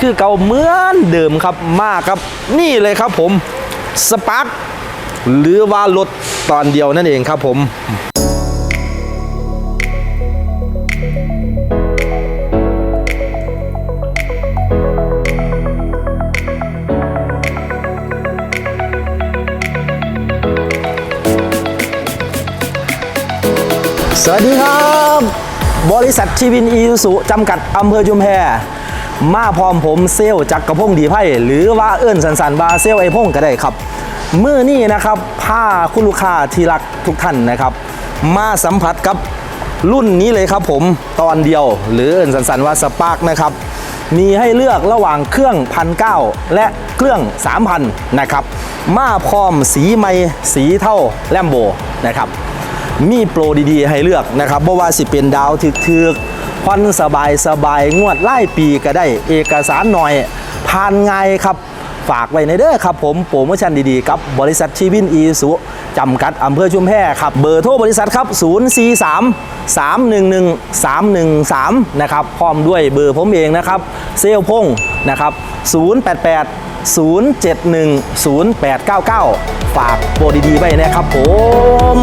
คือเก่าเหมือนเดิมครับมากครับ นี่เลยครับผมสปาร์คหรือว่ารถตอนเดียวนั่นเองครับผมสวัสดีครับ บริษัทชีวินอีสุจำกัดอำเภอจุมแพ มาพร้อมผมเซลจักกระพงดีไพ่หรือว่าเอิ้นสันสันบาเซลไอพงก็ได้ครับเมื่อนี้นะครับพาคุณลูกค้าที่รักทุกท่านนะครับ มาสัมผัสกับรุ่นนี้เลยครับผมตอนเดียว หรือเอิ้นสันสันว่าสปาร์กนะครับมีให้เลือกระหว่างเครื่องพันเและเครื่อง 3,000 นะครับ มาพร้อมสีไม้สีเท่าแลมโบนะครับ มีโปรดีๆ ให้เลือกนะครับบ่ว่าสิเป็นดาวถึกๆผ่อนสบายสบายงวดไล่ปีก็ได้เอกสารหน่อยผ่านง่ายครับฝากไว้ในเด้อครับผมโปรโมชั่นดีๆ กับบริษัทชีวินอีสุจำกัดอำเภอชุมแพครับ เบอร์โทรบริษัทครับ 043 311 313 นะครับ พร้อมด้วยเบอร์ผมเองนะครับ เซลพงษ์นะครับ 088 071 0899 ฝากโปรดีๆไว้นะครับผม